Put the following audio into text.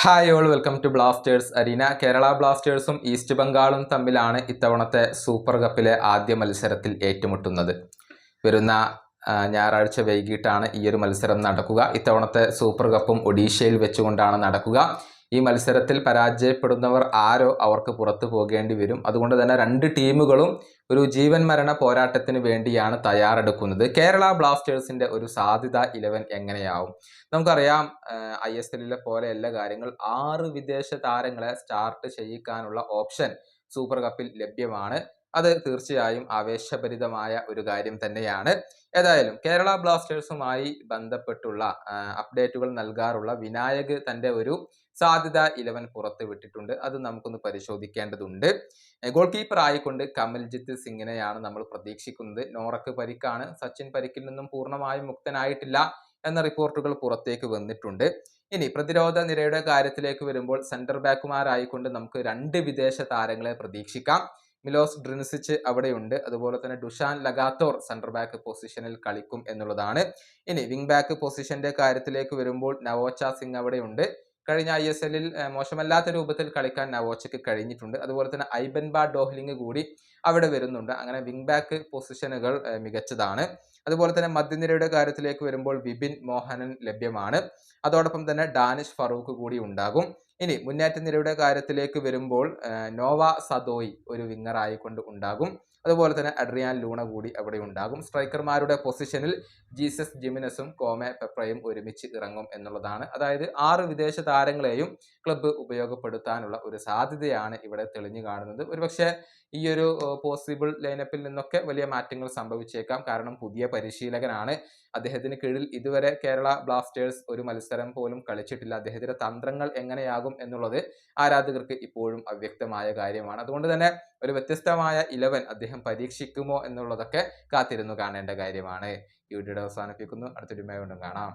Hi all welcome to blasters arena Kerala ബ്ലാസ്റ്റേഴ്സും east ബംഗാളും തമ്മിലാണ് ഇത്തവണത്തെ സൂപ്പർ കപ്പിലെ ആദ്യ മത്സരത്തിൽ ഏറ്റുമുട്ടുന്നത്. വരുന്ന ഞായറാഴ്ച വൈകിട്ടാണ് ഈ ഒരു മത്സരം നടക്കുക. ഇത്തവണത്തെ സൂപ്പർ കപ്പും ഒഡീഷയിൽ വെച്ചുകൊണ്ടാണ് നടക്കുക. ഈ മത്സരത്തിൽ പരാജയപ്പെടുന്നവർ ആരോ അവർക്ക് പുറത്തു പോകേണ്ടി വരും. അതുകൊണ്ട് തന്നെ രണ്ട് ടീമുകളും ഒരു ജീവൻ മരണ പോരാട്ടത്തിന് വേണ്ടിയാണ് തയ്യാറെടുക്കുന്നത്. കേരള ബ്ലാസ്റ്റേഴ്സിന്റെ ഒരു സാധ്യത ഇലവൻ എങ്ങനെയാവും? നമുക്കറിയാം ഐ എസ് എല്ലിലെ പോലെയല്ല കാര്യങ്ങൾ. ആറ് വിദേശ താരങ്ങളെ സ്റ്റാർട്ട് ചെയ്യിക്കാനുള്ള ഓപ്ഷൻ സൂപ്പർ കപ്പിൽ ലഭ്യമാണ്. അത് തീർച്ചയായും ആവേശഭരിതമായ ഒരു കാര്യം തന്നെയാണ്. ഏതായാലും കേരള ബ്ലാസ്റ്റേഴ്സുമായി ബന്ധപ്പെട്ടുള്ള അപ്ഡേറ്റുകൾ നൽകാറുള്ള വിനായക് തന്റെ ഒരു സാധ്യത ഇലവൻ പുറത്ത് വിട്ടിട്ടുണ്ട്. അത് നമുക്കൊന്ന് പരിശോധിക്കേണ്ടതുണ്ട്. ഗോൾ കീപ്പർ ആയിക്കൊണ്ട് കമൽജിത്ത് സിംഗിനെയാണ് നമ്മൾ പ്രതീക്ഷിക്കുന്നത്. നോറക്ക് പരിക്കാണ് സച്ചിൻ പരിക്കിൽ നിന്നും പൂർണമായും മുക്തനായിട്ടില്ല എന്ന റിപ്പോർട്ടുകൾ പുറത്തേക്ക് വന്നിട്ടുണ്ട്. ഇനി പ്രതിരോധ നിരയുടെ കാര്യത്തിലേക്ക് വരുമ്പോൾ സെന്റർ ബാക്കുമാരായിക്കൊണ്ട് നമുക്ക് രണ്ട് വിദേശ താരങ്ങളെ പ്രതീക്ഷിക്കാം. മിലോസ് ഡ്രിൻസിച്ച് അവിടെയുണ്ട്. അതുപോലെ തന്നെ ഡുഷാൻ ലഗാത്തോർ സെന്റർ ബാക്ക് പൊസിഷനിൽ കളിക്കും എന്നുള്ളതാണ്. ഇനി വിങ് ബാക്ക് പൊസിഷന്റെ കാര്യത്തിലേക്ക് വരുമ്പോൾ നവോച്ച സിംഗ് അവിടെയുണ്ട്. കഴിഞ്ഞ ഐ എസ് എല്ലിൽ മോശമല്ലാത്ത രൂപത്തിൽ കളിക്കാൻ നവോച്ചയ്ക്ക് കഴിഞ്ഞിട്ടുണ്ട്. അതുപോലെ തന്നെ ഐബൻ ബാ ഡോഹ്ലിംഗ് കൂടി അവിടെ വരുന്നുണ്ട്. അങ്ങനെ വിങ് ബാക്ക് പൊസിഷനുകൾ മികച്ചതാണ്. അതുപോലെ തന്നെ മധ്യനിരയുടെ കാര്യത്തിലേക്ക് വരുമ്പോൾ വിപിൻ മോഹനൻ ലഭ്യമാണ്. അതോടൊപ്പം തന്നെ ഡാനിഷ് ഫറൂഖ് കൂടി ഉണ്ടാകും. ഇനി മുന്നേറ്റ നിരയുടെ കാര്യത്തിലേക്ക് വരുമ്പോൾ നോവ സദോയി ഒരു വിങ്ങർ ആയിക്കൊണ്ട് ഉണ്ടാകും. അതുപോലെ തന്നെ അഡ്രിയാൻ ലൂണ കൂടി അവിടെ ഉണ്ടാകും. സ്ട്രൈക്കർമാരുടെ പൊസിഷനിൽ ജീസസ് ജിമിനസും കോമെ പെപ്രയും ഒരുമിച്ച് ഇറങ്ങും എന്നുള്ളതാണ്. അതായത് ആറ് വിദേശ താരങ്ങളെയും ക്ലബ്ബ് ഉപയോഗപ്പെടുത്താനുള്ള ഒരു സാധ്യതയാണ് ഇവിടെ തെളിഞ്ഞു കാണുന്നത്. ഒരുപക്ഷെ ഈ ഒരു പോസിബിൾ ലൈനപ്പിൽ നിന്നൊക്കെ വലിയ മാറ്റങ്ങൾ സംഭവിച്ചേക്കാം. കാരണം പുതിയ പരിശീലകനാണ്. അദ്ദേഹത്തിന് കീഴിൽ ഇതുവരെ കേരള ബ്ലാസ്റ്റേഴ്സ് ഒരു മത്സരം പോലും കളിച്ചിട്ടില്ല. അദ്ദേഹത്തിന്റെ തന്ത്രങ്ങൾ എങ്ങനെയാകും എന്നുള്ളത് ആരാധകർക്ക് ഇപ്പോഴും അവ്യക്തമായ കാര്യമാണ്. അതുകൊണ്ട് തന്നെ ഒരു വ്യത്യസ്തമായ ഇലവൻ അദ്ദേഹം പരീക്ഷിക്കുമോ എന്നുള്ളതൊക്കെ കാത്തിരുന്നു കാണേണ്ട കാര്യമാണ്. ഈ വീഡിയോയുടെ അവസാനിപ്പിക്കുന്നു. അടുത്തൊരു വീണ്ടും കാണാം.